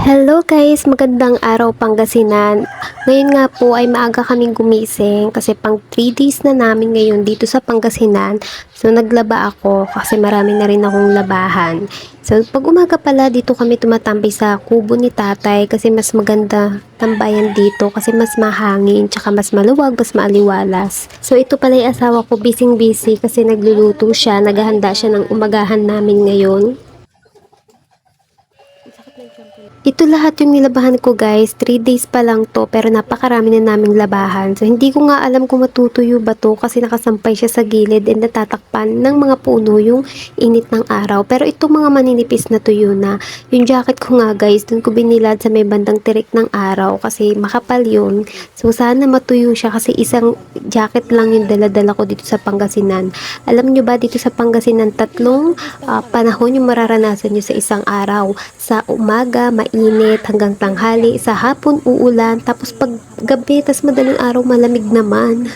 Hello guys, magandang araw Pangasinan. Ngayon nga po ay maaga kaming gumising kasi pang 3 days na namin ngayon dito sa Pangasinan. So naglaba ako kasi marami na rin akong labahan. So pag umaga pala dito kami tumatambay sa kubo ni tatay kasi mas maganda tambayan dito kasi mas mahangin tsaka mas maluwag, mas maaliwalas. So ito pala yung asawa ko busy busy kasi nagluluto siya, naghahanda siya ng umagahan namin ngayon. Ito lahat yung nilabahan ko guys. 3 days pa lang to pero napakarami na naming labahan. So hindi ko nga alam kung matutuyo ba to kasi nakasampay siya sa gilid and natatakpan ng mga puno yung init ng araw. Pero itong mga maninipis na tuyo na, yung jacket ko nga guys, dun ko binilad sa may bandang tirik ng araw kasi makapal yun. So sana matuyo siya kasi isang jacket lang yung daladala ko dito sa Pangasinan. Alam nyo ba dito sa Pangasinan tatlong ah, panahon yung mararanasan nyo sa isang araw. Sa umaga, mainit hanggang tanghali. Sa hapon, uulan. Tapos pag gabi, tas madaling araw, malamig naman.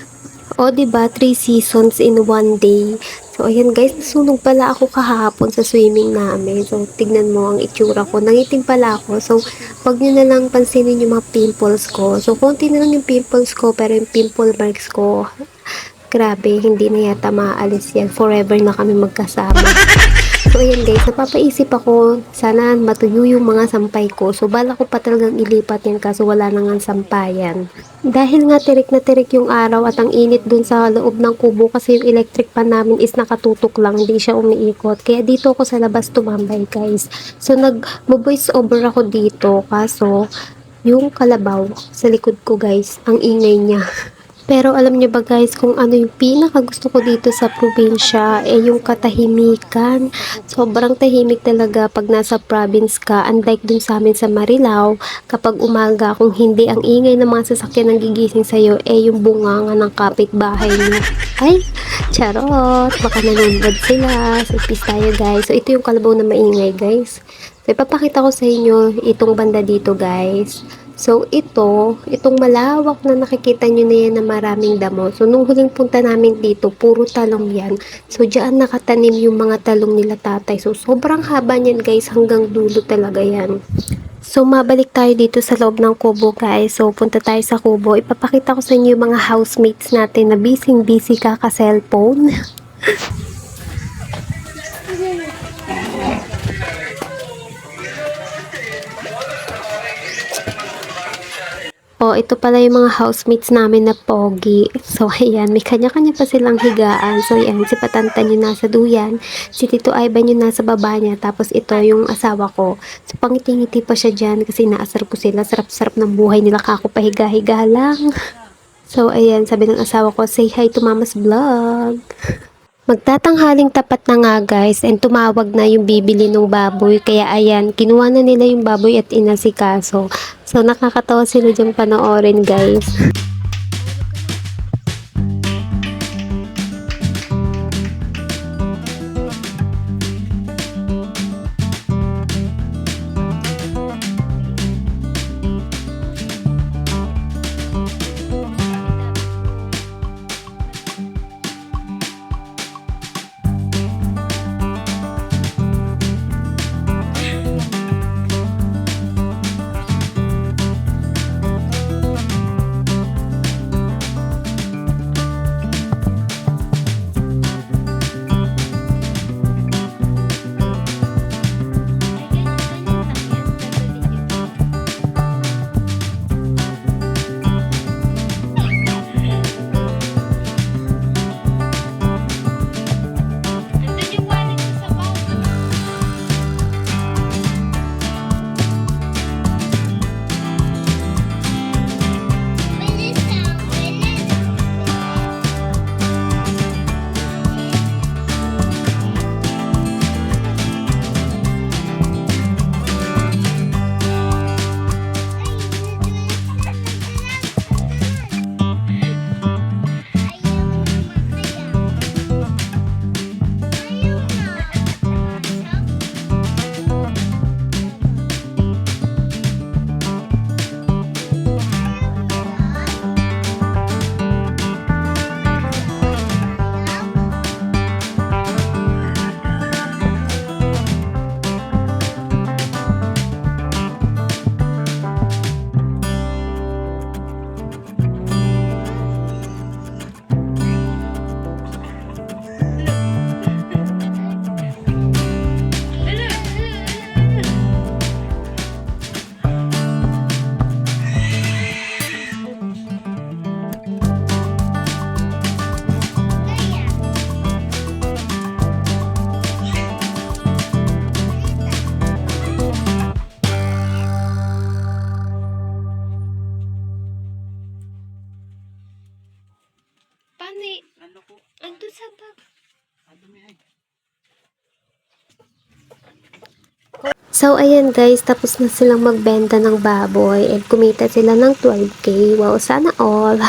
O, ba Three seasons in one day. So, ayan guys, nasunog pala ako kahapon sa swimming namin. So, tignan mo ang itsura ko. Nangitim pala ako. So, wag nyo na lang pansinin yung mga pimples ko. So, konti na lang yung pimples ko, pero yung pimple marks ko, grabe, hindi na yata maaalis yan. Forever na kami magkasama. So, ayan guys, napapaisip ako, sana matuyo yung mga sampay ko. So, bala ko pa talagang ilipat yan kaso wala na nga sampayan. Dahil nga tirik na tirik yung araw at ang init dun sa loob ng kubo kasi yung electric pan namin is nakatutok lang, hindi siya umiikot. Kaya dito ako sa labas tumambay guys. So, nag-voice over ako dito kaso yung kalabaw sa likod ko guys, ang ingay niya. Pero alam niyo ba guys kung ano yung pinaka gusto ko dito sa probinsya eh yung katahimikan. Sobrang tahimik talaga pag nasa province ka unlike dun sa amin sa Marilao kapag umaga kung hindi ang ingay ng mga sasakyan ng gigising sa'yo eh yung bunganga ng kapitbahay niyo. Ay, charot! Baka nanonood sila. So, tayo guys. So ito yung kalabaw na maingay guys. So ipapakita ko sa inyo itong banda dito guys. So, ito, itong malawak na nakikita nyo na yan na maraming damo. So, nung huling punta namin dito, puro talong yan. So, diyan nakatanim yung mga talong nila tatay. So, sobrang haba niyan guys, hanggang dulo talaga yan. So, mabalik tayo dito sa loob ng kubo guys. So, punta tayo sa kubo. Ipapakita ko sa inyo yung mga housemates natin na busy-busy kaka-cellphone. Oh, ito pala yung mga housemates namin na pogi. So, ayan, may kanya-kanya pa silang higaan. So, ayan, si Patantan yung nasa duyan. Si Tito Ivan yung nasa baba niya. Tapos, ito yung asawa ko. So, pangiti-ngiti pa siya dyan kasi naasar ko sila. Sarap-sarap ng buhay nila. Kako pahiga-higa lang. So, ayan, sabi ng asawa ko, say hi to Mama's Vlog. Magtatanghaling tapat na nga guys and tumawag na yung bibili ng baboy. Kaya ayan, kinuha na nila yung baboy at inasikaso. So nakakatawa sila dyan panoorin guys. So, ayan guys, tapos na silang magbenta ng baboy and kumita sila ng 12k. Wow, sana all.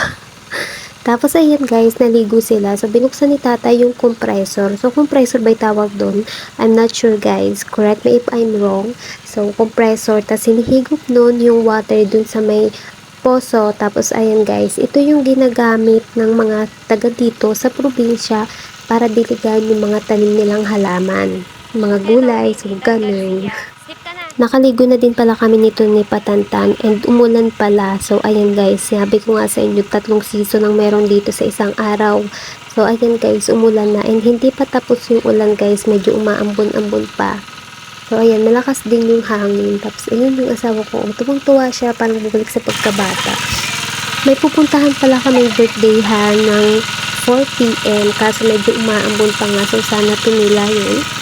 tapos, ayan guys, naligo sila. So, binuksan ni tata yung compressor. So, compressor ba tawag doon? I'm not sure guys. Correct me if I'm wrong. So, compressor. Tapos, hinihigop nun yung water dun sa may poso. Tapos, ayan guys, ito yung ginagamit ng mga taga dito sa probinsya para diligan yung mga tanim nilang halaman. Mga gulay, so ganun. Nakaligo na din pala kami nito ni Patantan and umulan pala. So ayan guys, sinabi ko nga sa inyo tatlong season ang meron dito sa isang araw. So ayan guys, umulan na and hindi pa tapos yung ulan guys, medyo umaambon-ambon pa. So ayan, malakas din yung hangin. Tapos ayun yung asawa ko, tuwang-tuwa siya parang bumalik sa pagkabata. May pupuntahan pala kaming birthdayhan ng 4pm kaso medyo umaambon pa nga so sana tumila yun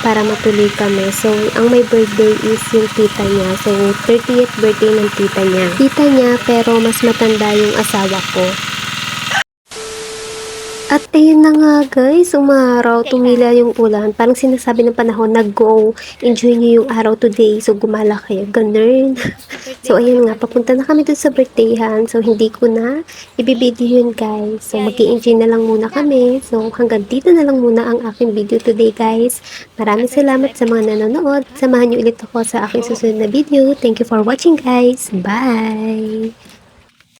para matuloy kami. So, ang may birthday is yung tita niya. So, 30th birthday ng tita niya. Tita niya, pero mas matanda yung asawa ko. At ayun na nga guys, umaraw, tumila yung ulan. Parang sinasabi ng panahon na go, enjoy niyo yung araw today. So, gumala kayo. Ganun. So, ayun nga, papunta na kami dun sa birthdayhan. So, hindi ko na ibibideo yun, guys. So, mag enjoy na lang muna kami. So, hanggang dito na lang muna ang aking video today, guys. Maraming salamat sa mga nanonood. Samahan niyo ulit ako sa aking susunod na video. Thank you for watching, guys. Bye!